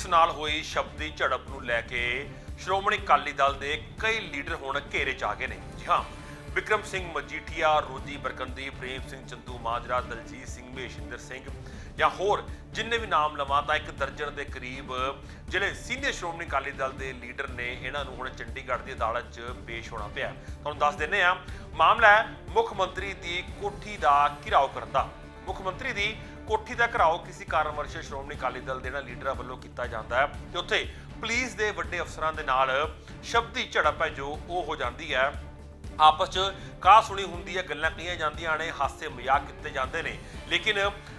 Police ਨਾਲ ਹੋਈ ਸ਼ਬਦੀ ਝੜਪ ਨੂੰ ਲੈ ਕੇ ਸ਼੍ਰੋਮਣੀ ਅਕਾਲੀ ਦਲ ਦੇ ਕਈ ਲੀਡਰ ਹੁਣ ਘੇਰੇ 'ਚ ਆ ਗਏ ਨੇ। ਜੀ ਹਾਂ ਵਿਕਰਮ ਸਿੰਘ ਮਜੀਠੀਆ, ਰੋਜੀ ਬਰਕੰਦੀ ਪ੍ਰੇਮ ਸਿੰਘ ਚੰਦੂ, ਮਾਜਰਾ ਦਲਜੀਤ ਸਿੰਘ, ਮਹੇਸ਼ਿੰਦਰ ਸਿੰਘ ਜਾਂ ਹੋਰ ਜਿੰਨੇ ਵੀ ਨਾਮ ਲਵਾਂ ਤਾਂ ਇੱਕ ਦਰਜਨ ਦੇ ਕਰੀਬ ਜਿਹੜੇ ਸੀਨੀਅਰ ਸ਼੍ਰੋਮਣੀ ਅਕਾਲੀ ਦਲ ਦੇ ਲੀਡਰ ਨੇ, ਇਹਨਾਂ ਨੂੰ ਹੁਣ ਚੰਡੀਗੜ੍ਹ ਦੀ ਅਦਾਲਤ 'ਚ ਪੇਸ਼ ਹੋਣਾ ਪਿਆ। ਤੁਹਾਨੂੰ ਦੱਸ ਦਿੰਦੇ ਆ ਮਾਮਲਾ ਹੈ ਮੁੱਖ ਮੰਤਰੀ ਦੀ ਕੋਠੀ ਦਾ ਘਿਰਾਓ ਕਰਨ ਦਾ। ਮੁੱਖ ਮੰਤਰੀ ਦੀ ਕੋਠੀ ਦਾ ਘਰਾਓ ਕਿਸੇ ਕਾਰਨ ਵਰਸ਼ ਸ਼੍ਰੋਮਣੀ ਅਕਾਲੀ ਦਲ ਦੇ ਇਹਨਾਂ ਲੀਡਰਾਂ ਵੱਲੋਂ ਕੀਤਾ ਜਾਂਦਾ ਹੈ ਤੇ ਉੱਥੇ ਪੁਲਿਸ ਦੇ ਵੱਡੇ ਅਫਸਰਾਂ ਦੇ ਨਾਲ ਸ਼ਬਦੀ ਝੜਪ ਹੈ ਜੋ ਉਹ ਹੋ ਜਾਂਦੀ ਹੈ। ਆਪਸ 'ਚ ਕਾਹ ਸੁਣੀ ਹੁੰਦੀ ਹੈ, ਗੱਲਾਂ ਕਹੀਆਂ ਜਾਂਦੀਆਂ ਨੇ, ਹਾਸੇ ਮਜ਼ਾਕ ਕੀਤੇ ਜਾਂਦੇ ਨੇ। ਲੇਕਿਨ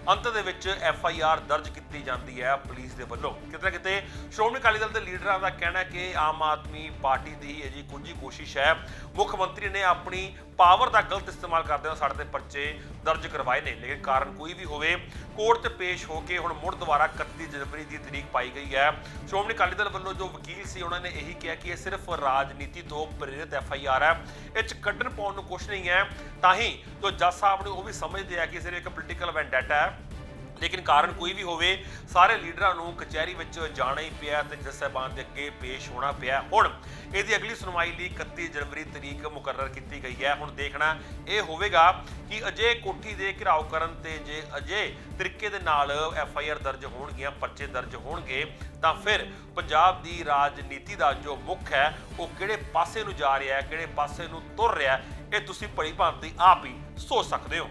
ਅੰਤ ਦੇ ਵਿੱਚ ਐਫ ਆਈ ਆਰ ਦਰਜ ਕੀਤੀ ਜਾਂਦੀ ਹੈ ਪੁਲਿਸ ਦੇ ਵੱਲੋਂ। ਕਿਤੇ ਨਾ ਕਿਤੇ ਸ਼੍ਰੋਮਣੀ ਅਕਾਲੀ ਦਲ ਦੇ ਲੀਡਰਾਂ ਦਾ ਕਹਿਣਾ ਹੈ ਕਿ ਆਮ ਆਦਮੀ ਪਾਰਟੀ ਦੀ ਹੀ ਅਜੀ ਕੁਝ ਕੋਸ਼ਿਸ਼ ਹੈ। ਮੁੱਖ ਮੰਤਰੀ ਨੇ ਆਪਣੀ ਪਾਵਰ ਦਾ ਗਲਤ ਇਸਤੇਮਾਲ ਕਰਦੇ ਹੋਏ ਸਾਡੇ ਤੇ ਪਰਚੇ ਦਰਜ ਕਰਵਾਏ ਨੇ। ਲੇਕਿਨ ਕਾਰਨ ਕੋਈ ਵੀ ਹੋਵੇ, ਕੋਰਟ 'ਚ ਪੇਸ਼ ਹੋ ਕੇ ਹੁਣ ਮੁੜ ਦੁਬਾਰਾ 31 ਜਨਵਰੀ ਦੀ ਤਰੀਕ ਪਾਈ ਗਈ ਹੈ। ਸ਼੍ਰੋਮਣੀ ਅਕਾਲੀ ਦਲ ਵੱਲੋਂ ਜੋ ਵਕੀਲ ਸੀ, ਉਹਨਾਂ ਨੇ ਇਹੀ ਕਿਹਾ ਕਿ ਇਹ ਸਿਰਫ ਰਾਜਨੀਤੀ ਤੋਂ ਪ੍ਰੇਰਿਤ ਐਫ ਆਈ ਆਰ ਹੈ। ਇਹ ਚ ਕੱਢਣ ਪਾਉਣ ਨੂੰ ਕੁਝ ਨਹੀਂ ਹੈ। ਤਾਂ ਹੀ ਜੋ ਜੱਜ ਸਾਹਿਬ ਨੇ ਉਹ ਵੀ ਸਮਝਦੇ ਆ ਕਿ ਸਿਰਫ ਇੱਕ ਪੋਲੀਟੀਕਲ ਵੈਂਡੈਟਾ ਹੈ। ਲੇਕਿਨ ਕਾਰਨ ਕੋਈ ਵੀ ਹੋਵੇ, ਸਾਰੇ ਲੀਡਰਾਂ ਨੂੰ ਕਚਹਿਰੀ ਵਿੱਚ ਜਾਣਾ ਹੀ ਪਿਆ ਤੇ ਜੱਜ ਸਾਹਿਬਾਨ ਦੇ ਅੱਗੇ ਪੇਸ਼ ਹੋਣਾ ਪਿਆ। ਹੁਣ ਇਹਦੀ ਅਗਲੀ ਸੁਣਵਾਈ ਲਈ 31 ਜਨਵਰੀ ਤਰੀਕ ਮੁਕਰਰ ਕੀਤੀ ਗਈ ਹੈ। ਹੁਣ ਦੇਖਣਾ ਇਹ ਹੋਵੇਗਾ ਕਿ ਅਜੇ ਕੋਠੀ ਦੇ ਘਿਰਾਓ ਕਰਨ ਤੇ ਜੇ ਅਜੇ ਤਰੀਕੇ ਦੇ ਨਾਲ ਐਫ ਆਈ ਆਰ ਦਰਜ ਹੋਣਗੀਆਂ, ਪਰਚੇ ਦਰਜ ਹੋਣਗੇ, ਤਾਂ ਫਿਰ ਪੰਜਾਬ ਦੀ ਰਾਜਨੀਤੀ ਦਾ ਜੋ ਮੁੱਖ ਹੈ, ਉਹ ਕਿਹੜੇ ਪਾਸੇ ਨੂੰ ਜਾ ਰਿਹਾ ਹੈ, ਕਿਹੜੇ ਪਾਸੇ ਨੂੰ ਤੁਰ ਰਿਹਾ ਹੈ, ਇਹ ਤੁਸੀਂ ਭਲੀ ਭਾਂਤੀ ਆਪ ਹੀ ਸੋਚ ਸਕਦੇ ਹੋ।